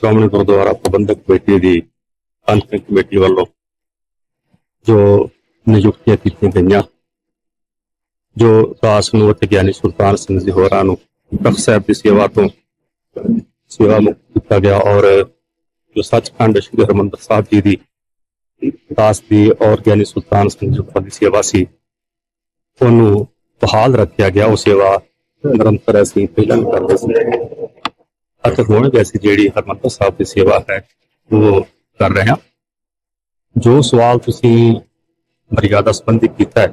Shiromani Gurdwara Prabandhak committee ਦੀ ਅੰਤਰਿਮ committee ਵੱਲੋਂ ਜੋ ਨਿਯੁਕਤੀਆਂ ਕੀਤੀਆਂ ਗਈਆਂ, ਜੋ ਦਾਸ ਨੂੰ ਅਤੇ ਗਿਆਨੀ ਸੁਲਤਾਨ ਸਿੰਘ ਜੀ ਹੋਰਾਂ ਨੂੰ ਤਖਤ ਸਾਹਿਬ ਦੀ ਸੇਵਾ ਤੋਂ ਸੇਵਾ ਮੁਕਤ ਕੀਤਾ ਗਿਆ ਔਰ ਜੋ ਸੱਚਖੰਡ ਸ੍ਰੀ ਹਰਿਮੰਦਰ ਸਾਹਿਬ ਜੀ ਦੀ ਦਾਸ ਦੀ ਔਰ ਗਿਆਨੀ ਸੁਲਤਾਨ ਸਿੰਘ ਜੀ ਦੀ ਸੇਵਾ ਸੀ, ਉਹਨੂੰ ਬਹਾਲ ਰੱਖਿਆ ਗਿਆ, ਉਹ ਸੇਵਾ ਨਿਰੰਤਰ ਅਸੀਂ ਪਹਿਲਾਂ ਕਰਦੇ ਸੀ। ਅਤੇ ਹੁਣ ਵੀ ਅਸੀਂ ਜਿਹੜੀ ਹਰਿਮੰਦਰ ਸਾਹਿਬ ਦੀ ਸੇਵਾ ਹੈ ਉਹ ਕਰ ਰਹੇ ਹਾਂ ਜੋ ਸਵਾਲ ਤੁਸੀਂ ਮਰਿਆਦਾ ਸੰਬੰਧੀ ਕੀਤਾ ਹੈ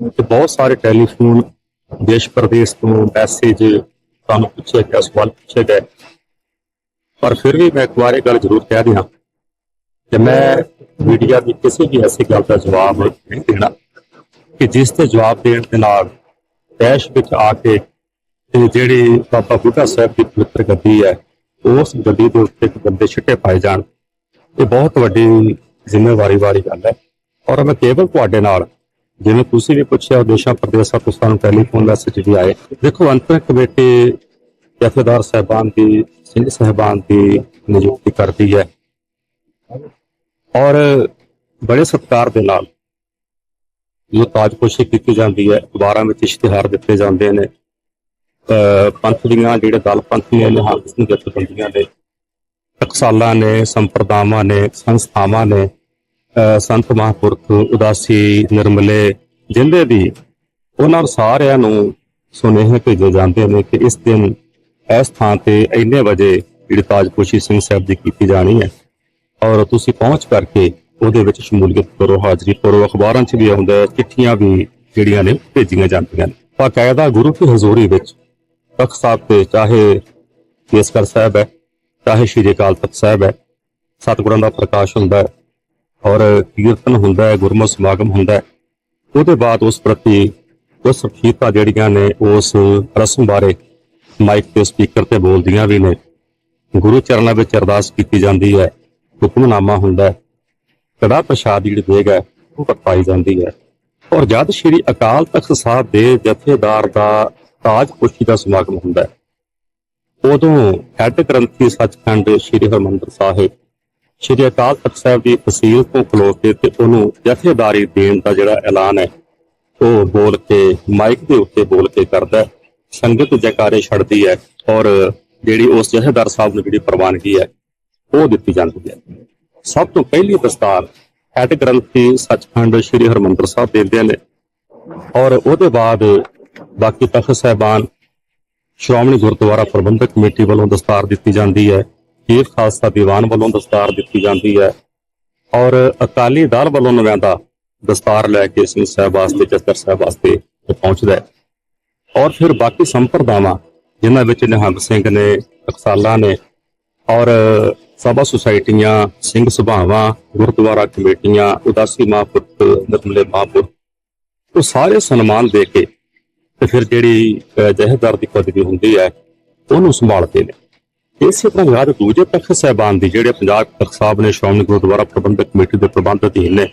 ਕਿ ਬਹੁਤ ਸਾਰੇ ਟੈਲੀਫੋਨ ਦੇਸ਼ ਪ੍ਰਦੇਸ਼ ਤੋਂ ਮੈਸੇਜ ਤੁਹਾਨੂੰ ਪੁੱਛਿਆ ਗਿਆ ਸਵਾਲ ਪੁੱਛੇ ਗਏ ਪਰ ਫਿਰ ਵੀ ਮੈਂ ਇੱਕ ਵਾਰ ਇਹ ਗੱਲ ਜ਼ਰੂਰ ਕਹਿ ਦਿਆਂ ਕਿ ਮੈਂ ਮੀਡੀਆ ਦੀ ਕਿਸੇ ਵੀ ਐਸੀ ਗੱਲ ਦਾ ਜਵਾਬ ਨਹੀਂ ਦੇਣਾ ਕਿ ਜਿਸ ਤੇ ਜਵਾਬ ਦੇਣ ਦੇ ਨਾਲ ਦੇਸ਼ ਵਿੱਚ ਆ ਕੇ ਤੇ ਜਿਹੜੀ ਬਾਬਾ ਬੁੱਢਾ ਸਾਹਿਬ ਦੀ ਪਵਿੱਤਰ ਗੱਦੀ ਹੈ, ਉਸ ਗੱਡੀ ਦੇ ਉੱਤੇ ਇੱਕ ਬੰਦੇ ਛਿੱਟੇ ਪਾਏ ਜਾਣ। ਇਹ ਬਹੁਤ ਵੱਡੀ ਜ਼ਿੰਮੇਵਾਰੀ ਵਾਲੀ ਗੱਲ ਹੈ। ਔਰ ਮੈਂ ਕੇਵਲ ਤੁਹਾਡੇ ਨਾਲ, ਜਿਵੇਂ ਤੁਸੀਂ ਵੀ ਪੁੱਛਿਆ, ਦੇਸ਼ਾਂ, ਪ੍ਰਦੇਸ਼ਾਂ ਤੋਂ ਸਾਨੂੰ ਟੈਲੀਫੋਨ ਮੈਸੇਜ ਵੀ ਆਏ। ਦੇਖੋ, ਅੰਤਰ ਕਮੇਟੀ ਜਥੇਦਾਰ ਸਾਹਿਬਾਨ ਦੀ ਸਿੰਘ ਸਾਹਿਬਾਨ ਦੀ ਨਿਯੁਕਤੀ ਕਰਦੀ ਹੈ। ਔਰ ਬੜੇ ਸਤਿਕਾਰ ਦੇ ਨਾਲ ਜੋ ਤਾਜਪੋਸ਼ੀ ਕੀਤੀ ਜਾਂਦੀ ਹੈ, ਅਖਬਾਰਾਂ ਵਿੱਚ ਇਸ਼ਤਿਹਾਰ ਦਿੱਤੇ ਜਾਂਦੇ ਨੇ। ਅਹ ਪੰਥ ਦੀਆਂ ਜਿਹੜੇ ਦਲ ਪੰਥੀਆਂ ਨੇ ਹਾਲਤ ਨੂੰ ਜਥੇਬੰਦੀਆਂ ਨੇ, ਟਕਸਾਲਾਂ ਨੇ, ਸੰਪਰਦਾਵਾਂ ਨੇ, ਸੰਸਥਾਵਾਂ ਨੇ ਸੰਤ ਮਹਾਂਪੁਰਖ, ਉਦਾਸੀ, ਨਿਰਮਲੇ, ਜਿੰਦੇ ਵੀ, ਉਹਨਾਂ ਸਾਰਿਆਂ ਨੂੰ ਸੁਨੇਹੇ ਭੇਜੇ ਜਾਂਦੇ ਨੇ ਕਿ ਇਸ ਦਿਨ ਇਸ ਥਾਂ ਤੇ ਇੰਨੇ ਵਜੇ ਜਿਹੜੀ ਤਾਜਪੋਸ਼ੀ ਸਿੰਘ ਸਾਹਿਬ ਦੀ ਕੀਤੀ ਜਾਣੀ ਹੈ। ਔਰ ਤੁਸੀਂ ਪਹੁੰਚ ਕਰਕੇ ਉਹਦੇ ਵਿੱਚ ਸ਼ਮੂਲੀਅਤ ਕਰੋ, ਹਾਜ਼ਰੀ ਕਰੋ ਅਖਬਾਰਾਂ 'ਚ ਵੀ ਆਉਂਦਾ ਚਿੱਠੀਆਂ ਵੀ ਜਿਹੜੀਆਂ ਨੇ ਭੇਜੀਆਂ ਜਾਂਦੀਆਂ ਨੇ। ਬਾਕਾਇਦਾ ਗੁਰੂ ਦੀ ਹਜ਼ੂਰੀ ਵਿੱਚ ਤਖਤ ਸਾਹਿਬ ਤੇ ਚਾਹੇ ਕੇਸਗੜ੍ਹ ਸਾਹਿਬ ਹੈ, ਚਾਹੇ ਸ਼੍ਰੀ ਅਕਾਲ ਤਖਤ ਸਾਹਿਬ ਹੈ, ਸਤਿਗੁਰਾਂ ਦਾ ਪ੍ਰਕਾਸ਼ ਹੁੰਦਾ ਹੈ ਔਰ ਕੀਰਤਨ ਹੁੰਦਾ ਹੈ ਗੁਰਮਤਿ ਸਮਾਗਮ ਹੁੰਦਾ ਹੈ, ਉਹਦੇ ਬਾਅਦ ਉਸ ਪ੍ਰਤੀ ਉਸ ਸ਼ਖਸੀਅਤਾਂ ਜਿਹੜੀਆਂ ਨੇ, ਉਸ ਰਸਮ ਬਾਰੇ ਮਾਈਕ ਤੇ ਸਪੀਕਰ ਤੇ ਬੋਲਦੀਆਂ ਵੀ ਨੇ। ਗੁਰੂ ਚਰਨਾਂ ਵਿੱਚ ਅਰਦਾਸ ਕੀਤੀ ਜਾਂਦੀ ਹੈ, ਹੁਕਮਨਾਮਾ ਹੁੰਦਾ ਹੈ, ਕੜਾ ਪ੍ਰਸ਼ਾਦ ਜਿਹੜੀ ਦੇਗ ਹੈ, ਉਹ ਵਰਤਾਈ ਜਾਂਦੀ ਹੈ। ਔਰ ਜਦ ਸ਼੍ਰੀ ਅਕਾਲ ਤਖਤ ਸਾਹਿਬ ਦੇ ਜਥੇਦਾਰ ਦਾ ਤਾਜਪਸ਼ੀ ਦਾ ਸਮਾਗਮ ਹੁੰਦਾ ਹੈ। ਉਦੋਂ ਹੈੱਡ ਗ੍ਰੰਥੀ ਸੱਚਖੰਡ ਸ਼੍ਰੀ ਹਰਿਮੰਦਰ ਸਾਹਿਬ, ਸ਼੍ਰੀ ਅਕਾਲ ਤਖਤ ਸਾਹਿਬ ਦੀ ਤਹਿਸੀਲ ਤੋਂ ਖਲੋ ਕੇ ਤੇ ਉਹਨੂੰ ਜਥੇਦਾਰੀ ਦੇਣ ਦਾ ਜਿਹੜਾ ਐਲਾਨ ਹੈ, ਉਹ ਬੋਲ ਕੇ, ਮਾਈਕ ਦੇ ਉੱਤੇ ਬੋਲ ਕੇ ਕਰਦਾ ਹੈ। ਸੰਗਤ ਜੈਕਾਰੇ ਛੱਡਦੀ ਹੈ ਔਰ ਜਿਹੜੀ ਉਸ ਜਥੇਦਾਰ ਸਾਹਿਬ ਨੂੰ ਜਿਹੜੀ ਪ੍ਰਵਾਨਗੀ ਹੈ, ਉਹ ਦਿੱਤੀ ਜਾਂਦੀ ਹੈ। ਸਭ ਤੋਂ ਪਹਿਲੀ ਦਸਤਾਰ ਹੈੱਡ ਗ੍ਰੰਥੀ ਸੱਚਖੰਡ ਸ੍ਰੀ ਹਰਮੰਦਰ ਸਾਹਿਬ ਦਿੰਦੇ ਨੇ ਔਰ ਉਹਦੇ ਬਾਅਦ ਬਾਕੀ ਤਖਤ ਸਾਹਿਬਾਨ ਸ਼੍ਰੋਮਣੀ ਗੁਰਦੁਆਰਾ ਪ੍ਰਬੰਧਕ ਕਮੇਟੀ ਵੱਲੋਂ ਦਸਤਾਰ ਦਿੱਤੀ ਜਾਂਦੀ ਹੈ ਇਹ ਖਾਲਸਾ ਦੀਵਾਨ ਵੱਲੋਂ ਦਸਤਾਰ ਦਿੱਤੀ ਜਾਂਦੀ ਹੈ ਔਰ ਅਕਾਲੀ ਦਲ ਵੱਲੋਂ ਨਵਿਆਂਦਾ ਦਸਤਾਰ ਲੈ ਕੇ ਸਿੰਘ ਸਾਹਿਬ ਵਾਸਤੇ ਜਸਦਰ ਸਾਹਿਬ ਵਾਸਤੇ ਇਹ ਪਹੁੰਚਦਾ ਹੈ। ਔਰ ਫਿਰ ਬਾਕੀ ਸੰਪਰਦਾਵਾਂ, ਜਿਨ੍ਹਾਂ ਵਿੱਚ ਨਿਹੰਗ ਸਿੰਘ ਨੇ ਟਕਸਾਲਾਂ ਨੇ ਔਰ ਸਭਾ ਸੁਸਾਇਟੀਆਂ, ਸਿੰਘ ਸਭਾਵਾਂ, ਗੁਰਦੁਆਰਾ ਕਮੇਟੀਆਂ, ਉਦਾਸੀ ਮਹਾਂਪੁਰਖ, ਨਿਰਮਲੇ ਮਹਾਂਪੁਰਖ, ਉਹ ਸਾਰੇ ਸਨਮਾਨ ਦੇ ਕੇ ਤੇ ਫਿਰ ਜਿਹੜੀ ਅਹ, ਜਥੇਦਾਰ ਦੀ ਪਦਵੀ ਹੁੰਦੀ ਹੈ ਉਹਨੂੰ ਸੰਭਾਲਦੇ ਨੇ। ਇਸੇ ਤਰ੍ਹਾਂ ਯਾਦ ਦੂਜੇ ਤਖਤ ਸਾਹਿਬਾਨ ਦੀ ਜਿਹੜੇ ਪੰਜਾਬ ਤਖਤ ਸਾਹਿਬ ਨੇ ਸ਼੍ਰੋਮਣੀ ਗੁਰਦੁਆਰਾ ਪ੍ਰਬੰਧਕ ਕਮੇਟੀ ਦੇ ਪ੍ਰਬੰਧ ਅਧੀਨ ਨੇ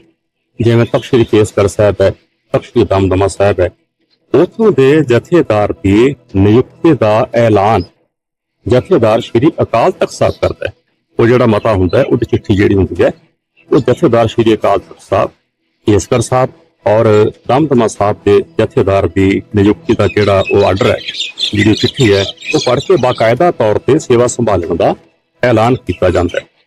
ਜਿਵੇਂ ਤਖਤ ਸ੍ਰੀ ਕੇਸਗੜ੍ਹ ਸਾਹਿਬ ਹੈ ਤਖਤ ਸ੍ਰੀ ਦਮਦਮਾ ਸਾਹਿਬ ਹੈ ਉਥੋਂ ਦੇ ਜਥੇਦਾਰ ਦੀ ਨਿਯੁਕਤੀ ਦਾ ਐਲਾਨ ਜਥੇਦਾਰ ਸ਼੍ਰੀ ਅਕਾਲ ਤਖਤ ਸਾਹਿਬ ਕਰਦਾ ਹੈ। ਉਹ ਜਿਹੜਾ ਮਤਾ ਹੁੰਦਾ ਹੈ ਉਹਦੀ ਚਿੱਠੀ ਜਿਹੜੀ ਹੁੰਦੀ ਹੈ ਉਹ ਜਥੇਦਾਰ ਸ਼੍ਰੀ ਅਕਾਲ ਤਖਤ ਸਾਹਿਬ ਕੇਸਗੜ੍ਹ ਸਾਹਿਬ ਔਰ ਦਮਦਮਾ ਸਾਹਿਬ ਦੇ ਜਥੇਦਾਰ ਦੀ ਨਿਯੁਕਤੀ ਦਾ ਜਿਹੜਾ ਉਹ ਆਰਡਰ ਹੈ, ਜਿਹੜੀ ਚਿੱਠੀ ਹੈ, ਉਹ ਪੜ੍ਹ ਕੇ ਬਾਕਾਇਦਾ ਤੌਰ ਤੇ ਸੇਵਾ ਸੰਭਾਲਣ ਦਾ ਐਲਾਨ ਕੀਤਾ ਜਾਂਦਾ ਹੈ।